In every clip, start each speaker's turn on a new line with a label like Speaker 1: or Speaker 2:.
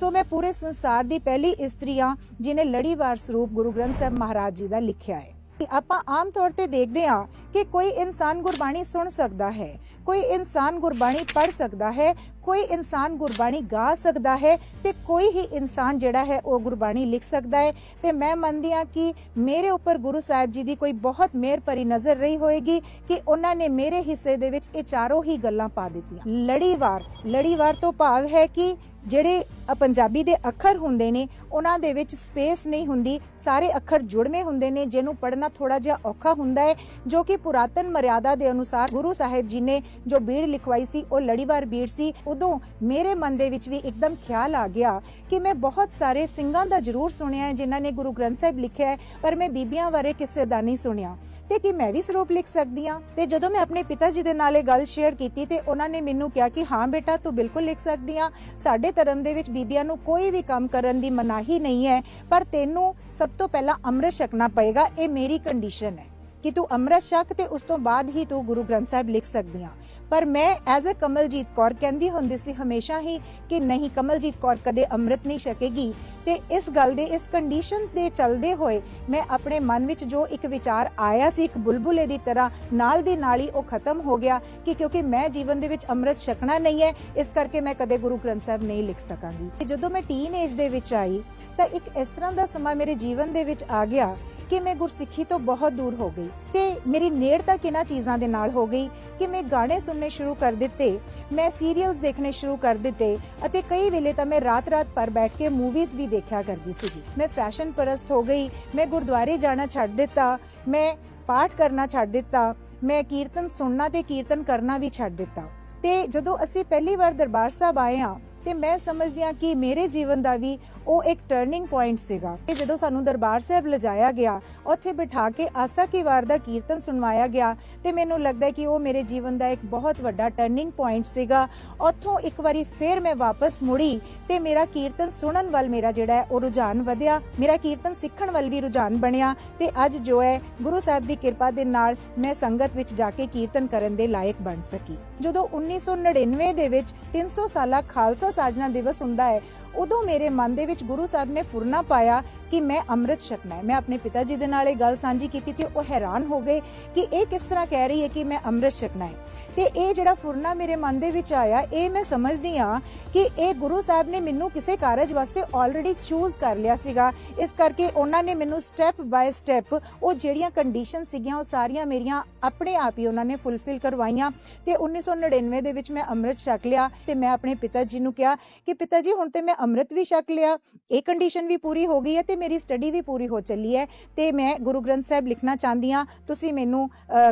Speaker 1: ਸੋ ਮੈਂ ਪੂਰੇ ਸੰਸਾਰ ਦੀ ਪਹਿਲੀ ਇਸਤਰੀ ਹਾਂ ਜਿਨੇ ਲੜੀਵਾਰ ਸਰੂਪ ਗੁਰੂ ਗ੍ਰੰਥ ਸਾਹਿਬ ਮਹਾਰਾਜ ਜੀ ਦਾ ਲਿਖਿਆ ਹੈ। ਆਪਾਂ ਆਮ ਤੌਰ ਤੇ ਦੇਖਦੇ ਹਾਂ ਕਿ ਕੋਈ ਇਨਸਾਨ ਗੁਰਬਾਣੀ ਸੁਣ ਸਕਦਾ ਹੈ, ਕੋਈ ਇਨਸਾਨ ਗੁਰਬਾਣੀ ਪੜ੍ਹ ਸਕਦਾ ਹੈ, ਕੋਈ ਇਨਸਾਨ ਗੁਰਬਾਣੀ ਗਾ ਸਕਦਾ ਹੈ ਤੇ ਕੋਈ ਹੀ ਇਨਸਾਨ ਜਿਹੜਾ ਹੈ ਉਹ ਗੁਰਬਾਣੀ ਲਿਖ ਸਕਦਾ ਹੈ। ਤੇ ਮੈਂ ਮੰਨਦੀ ਹਾਂ ਕਿ ਮੇਰੇ ਉੱਪਰ ਗੁਰੂ ਸਾਹਿਬ ਜੀ ਦੀ ਕੋਈ ਬਹੁਤ ਮਿਹਰ ਭਰੀ ਨਜ਼ਰ ਰਹੀ ਹੋਏਗੀ ਕਿ ਉਹਨਾਂ ਨੇ ਮੇਰੇ ਹਿੱਸੇ ਦੇ ਵਿੱਚ ਇਹ ਚਾਰੋਂ ਹੀ ਗੱਲਾਂ ਪਾ ਦਿੱਤੀਆਂ। ਲੜੀਵਾਰ ਲੜੀਵਾਰ ਤੋਂ ਭਾਵ ਹੈ ਕਿ ਜਿਹੜੇ ਪੰਜਾਬੀ ਦੇ ਅੱਖਰ ਹੁੰਦੇ ਨੇ, ਉਹਨਾਂ ਦੇ ਵਿੱਚ ਸਪੇਸ ਨਹੀਂ ਹੁੰਦੀ। ਸਾਰੇ ਅੱਖਰ ਜੁੜਵੇਂ ਹੁੰਦੇ ਨੇ, ਜਿਹਨੂੰ ਪੜ੍ਹਨਾ ਥੋੜਾ ਜਿਹਾ ਔਖਾ ਹੁੰਦਾ ਹੈ, ਜੋ ਕਿ ਪੁਰਾਤਨ ਮਰਿਆਦਾ ਦੇ ਅਨੁਸਾਰ ਗੁਰੂ ਸਾਹਿਬ ਜੀ ਨੇ ਜੋ ਬੀੜ ਲਿਖਵਾਈ ਸੀ, ਉਹ ਲੜੀਵਾਰ ਬੀੜ ਸੀ। ਉਦੋਂ ਮੇਰੇ ਮਨ ਦੇ ਵਿੱਚ ਵੀ ਇੱਕਦਮ ਖਿਆਲ ਆ ਗਿਆ ਕਿ ਮੈਂ ਬਹੁਤ ਸਾਰੇ ਸਿੰਘਾਂ ਦਾ ਜ਼ਰੂਰ ਸੁਣਿਆ ਹੈ, ਜਿਨ੍ਹਾਂ ਨੇ ਗੁਰੂ ਗ੍ਰੰਥ ਸਾਹਿਬ ਲਿਖਿਆ ਹੈ, ਪਰ ਮੈਂ ਬੀਬੀਆਂ ਬਾਰੇ ਕਿਸੇ ਦਾ ਨਹੀਂ ਸੁਣਿਆ। ਤੇ ਕਿ ਮੈਂ ਵੀ ਸਰੂਪ ਲਿਖ ਸਕਦੀ ਹਾਂ। ਤੇ ਜਦੋਂ ਮੈਂ ਆਪਣੇ ਪਿਤਾ ਜੀ ਦੇ ਨਾਲ ਇਹ ਗੱਲ ਸ਼ੇਅਰ ਕੀਤੀ ਤੇ ਉਹਨਾਂ ਨੇ ਮੈਨੂੰ ਕਿਹਾ ਕਿ ਹਾਂ ਬੇਟਾ, ਤੂੰ ਬਿਲਕੁਲ ਲਿਖ ਸਕਦੀ ਆ ਸਾਡੇ ਧਰਮ ਦੇ ਵਿੱਚ ਬੀਬੀਆਂ ਨੂੰ ਕੋਈ ਵੀ ਕੰਮ ਕਰਨ ਦੀ ਮਨਾਹੀ ਨਹੀਂ ਹੈ, ਪਰ ਤੈਨੂੰ ਸਭ ਤੋਂ ਪਹਿਲਾਂ ਅੰਮ੍ਰਿਤ ਛਕਣਾ ਪਏਗਾ, ਇਹ ਮੇਰੀ ਕੰਡੀਸ਼ਨ ਹੈ। ਕਿ ਤੂੰ ਅੰਮ੍ਰਿਤ ਛਕ ਤੇ ਉਸ ਤੋਂ ਬਾਅਦ ਹੀ ਤੂੰ ਗੁਰੂ ਗ੍ਰੰਥ ਸਾਹਿਬ ਲਿਖ ਸਕਦੀ ਆ। ਪਰ ਮੈਂ ਐਜ਼ ਅ ਕਮਲਜੀਤ ਕੌਰ ਕਹਿੰਦੀ ਹੁੰਦੀ ਸੀ ਹਮੇਸ਼ਾ ਹੀ ਕਿ ਨਹੀਂ, ਕਮਲਜੀਤ ਕੌਰ ਕਦੇ ਅੰਮ੍ਰਿਤ ਨਹੀਂ ਛਕੇਗੀ। ਤੇ ਇਸ ਗੱਲ ਦੇ, ਇਸ ਕੰਡੀਸ਼ਨ ਦੇ ਚੱਲਦੇ ਹੋਏ ਮੈਂ ਆਪਣੇ ਮਨ ਵਿੱਚ ਜੋ ਇੱਕ ਵਿਚਾਰ ਆਇਆ ਸੀ, ਇੱਕ ਬੁਲਬੁਲੇ ਦੀ ਤਰ੍ਹਾਂ ਨਾਲ ਦੀ ਨਾਲ ਹੀ ਉਹ ਖਤਮ ਹੋ ਗਿਆ ਕਿ ਕਿਉਂਕਿ ਮੈਂ ਜੀਵਨ ਦੇ ਵਿੱਚ ਅੰਮ੍ਰਿਤ ਛਕਣਾ ਨਹੀਂ ਹੈ, ਇਸ ਕਰਕੇ ਮੈਂ ਕਦੇ ਗੁਰੂ ਗ੍ਰੰਥ ਸਾਹਿਬ ਨਹੀਂ ਲਿਖ ਸਕਾਂਗੀ। ਜਦੋਂ ਮੈਂ ਟੀਨ ਏਜ ਦੇ ਵਿੱਚ ਆਈ, ਤਾਂ ਇੱਕ ਇਸ ਤਰ੍ਹਾਂ ਦਾ ਸਮਾਂ ਮੇਰੇ ਜੀਵਨ ਦੇ ਵਿੱਚ ਆ ਗਿਆ ਕਿ ਮੈਂ ਗੁਰਸਿੱਖੀ ਤੋਂ ਬਹੁਤ ਦੂਰ ਹੋ ਗਈ ਤੇ ਮੇਰੀ ਨੇੜਤਾ ਕਿਨਾਂ ਚੀਜ਼ਾਂ ਦੇ ਨਾਲ ਹੋ ਗਈ ਕਿ ਮੈਂ ਗਾਣੇ ਸੁਣਨੇ ਸ਼ੁਰੂ ਕਰ ਦਿੱਤੇ, ਮੈਂ ਸੀਰੀਅਲਸ ਦੇਖਣੇ ਸ਼ੁਰੂ ਕਰ ਦਿੱਤੇ ਅਤੇ ਕਈ ਵੇਲੇ ਤਾਂ ਮੈਂ ਰਾਤ-ਰਾਤ ਪਰ ਬੈਠ ਕੇ ਮੂਵੀਜ਼ ਵੀ ਦੇਖਿਆ ਕਰਦੀ ਸੀਗੀ। ਮੈਂ ਫੈਸ਼ਨ ਪਰਸਤ ਹੋ ਗਈ, ਮੈਂ ਗੁਰਦੁਆਰੇ ਜਾਣਾ ਛੱਡ ਦਿੱਤਾ, ਮੈਂ ਪਾਠ ਕਰਨਾ ਛੱਡ ਦਿੱਤਾ, ਮੈਂ ਕੀਰਤਨ ਸੁਣਨਾ ਤੇ ਕੀਰਤਨ ਕਰਨਾ ਵੀ ਛੱਡ ਦਿੱਤਾ। ਤੇ ਜਦੋਂ ਅਸੀਂ ਪਹਿਲੀ ਵਾਰ ਦਰਬਾਰ ਸਾਹਿਬ ਆਏ ਹਾਂ ਤੇ ਮੈਂ ਸਮਝਦੀ ਹਾਂ ਕਿ ਮੇਰੇ ਜੀਵਨ ਦਾ ਵੀ ਉਹ ਇੱਕ ਟਰਨਿੰਗ ਪੁਆਇੰਟ ਸੀਗਾ ਕਿ ਜਦੋਂ ਸਾਨੂੰ ਦਰਬਾਰ ਸਾਹਿਬ ਲਿਜਾਇਆ ਗਿਆ, ਉੱਥੇ ਬਿਠਾ ਕੇ ਆਸਾ ਕੀ ਵਾਰ ਦਾ ਕੀਰਤਨ ਸੁਣਵਾਇਆ ਗਿਆ ਤੇ ਮੈਨੂੰ ਲੱਗਦਾ ਕਿ ਉਹ ਮੇਰੇ ਜੀਵਨ ਦਾ ਇੱਕ ਬਹੁਤ ਵੱਡਾ ਟਰਨਿੰਗ ਪੁਆਇੰਟ ਸੀਗਾ। ਉੱਥੋਂ ਇੱਕ ਵਾਰੀ ਫੇਰ ਮੈਂ ਵਾਪਸ ਮੁੜੀ ਤੇ ਮੇਰਾ ਕੀਰਤਨ ਸੁਣਨ ਵੱਲ ਮੇਰਾ ਜਿਹੜਾ ਉਹ ਰੁਝਾਨ ਵਧਿਆ, ਮੇਰਾ ਕੀਰਤਨ ਸਿੱਖਣ ਵੱਲ ਵੀ ਰੁਝਾਨ ਬਣਿਆ ਤੇ ਅੱਜ ਜੋ ਹੈ ਗੁਰੂ ਸਾਹਿਬ ਦੀ ਕਿਰਪਾ ਦੇ ਨਾਲ ਮੈਂ ਸੰਗਤ ਵਿੱਚ ਜਾ ਕੇ ਕੀਰਤਨ ਕਰਨ ਦੇ ਲਾਇਕ ਬਣ ਸਕੀ। ਜਦੋਂ 1999 ਦੇ ਵਿੱਚ 300 ਸਾਲਾ ਖਾਲਸਾ ਸਾਜਨਾ ਦਿਵਸ ਹੁੰਦਾ ਹੈ ਉਦੋਂ ਮੇਰੇ ਮਨ ਦੇ ਵਿੱਚ ਗੁਰੂ ਸਾਹਿਬ ਨੇ ਫੁਰਨਾ ਪਾਇਆ ਕਿ ਮੈਂ ਅੰਮ੍ਰਿਤ ਛਕਣਾ ਹੈ। ਮੈਂ ਆਪਣੇ ਪਿਤਾ ਜੀ ਦੇ ਨਾਲ ਇਹ ਗੱਲ ਸਾਂਝੀ ਕੀਤੀ ਤੇ ਉਹ ਹੈਰਾਨ ਹੋ ਗਏ ਕਿ ਇਹ ਕਿਸ ਤਰ੍ਹਾਂ ਕਹਿ ਰਹੀ ਹੈ ਕਿ ਮੈਂ ਅੰਮ੍ਰਿਤ ਛਕਣਾ ਹੈ। ਤੇ ਇਹ ਜਿਹੜਾ ਫੁਰਨਾ ਮੇਰੇ ਮਨ ਦੇ ਵਿੱਚ ਆਇਆ, ਇਹ ਮੈਂ ਸਮਝਦੀ ਹਾਂ ਕਿ ਇਹ ਗੁਰੂ ਸਾਹਿਬ ਨੇ ਮੈਨੂੰ ਕਿਸੇ ਕਾਰਜ ਵਾਸਤੇ ਆਲਰੇਡੀ ਚੂਜ਼ ਕਰ ਲਿਆ ਸੀਗਾ। ਇਸ ਕਰਕੇ ਉਹਨਾਂ ਨੇ ਮੈਨੂੰ ਸਟੈਪ ਬਾਏ ਸਟੈਪ ਉਹ ਜਿਹੜੀਆਂ ਕੰਡੀਸ਼ਨ ਸੀਗੀਆਂ, ਉਹ ਸਾਰੀਆਂ ਮੇਰੀਆਂ ਆਪਣੇ ਆਪ ਹੀ ਉਹਨਾਂ ਨੇ ਫੁੱਲਫਿਲ ਕਰਵਾਈਆਂ ਤੇ 1999 ਦੇ ਵਿੱਚ ਮੈਂ ਅੰਮ੍ਰਿਤ ਛਕ ਲਿਆ ਤੇ ਮੈਂ ਆਪਣੇ ਪਿਤਾ ਜੀ ਨੂੰ ਕਿਹਾ ਕਿ ਪਿਤਾ ਜੀ, ਹੁਣ ਤੇ ਮੈਂ ਅੰਮ੍ਰਿਤ ਵੀ ਛਕ ਲਿਆ, ਇਹ ਕੰਡੀਸ਼ਨ ਵੀ ਪੂਰੀ ਹੋ ਗਈ ਹੈ ਤੇ ਮੇਰੀ ਸਟੱਡੀ ਵੀ ਪੂਰੀ ਹੋ ਚੱਲੀ ਹੈ ਤੇ ਮੈਂ ਗੁਰੂ ਗ੍ਰੰਥ ਸਾਹਿਬ ਲਿਖਣਾ ਚਾਹੁੰਦੀ ਹਾਂ, ਤੁਸੀਂ ਮੈਨੂੰ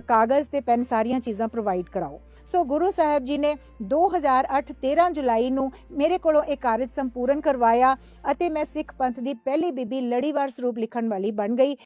Speaker 1: ਕਾਗਜ਼ ਤੇ ਪੈਨ ਸਾਰੀਆਂ ਚੀਜ਼ਾਂ ਪ੍ਰੋਵਾਈਡ ਕਰਾਓ। ਸੋ ਗੁਰੂ ਸਾਹਿਬ ਜੀ ਨੇ 2008 13 ਜੁਲਾਈ ਨੂੰ ਮੇਰੇ ਕੋਲੋਂ ਇਹ ਕਾਰਜ ਸੰਪੂਰਨ ਕਰਵਾਇਆ ਅਤੇ ਮੈਂ ਸਿੱਖ ਪੰਥ ਦੀ ਪਹਿਲੀ ਬੀਬੀ ਲੜੀਵਾਰ ਸਰੂਪ ਲਿਖਣ ਵਾਲੀ ਬਣ ਗਈ।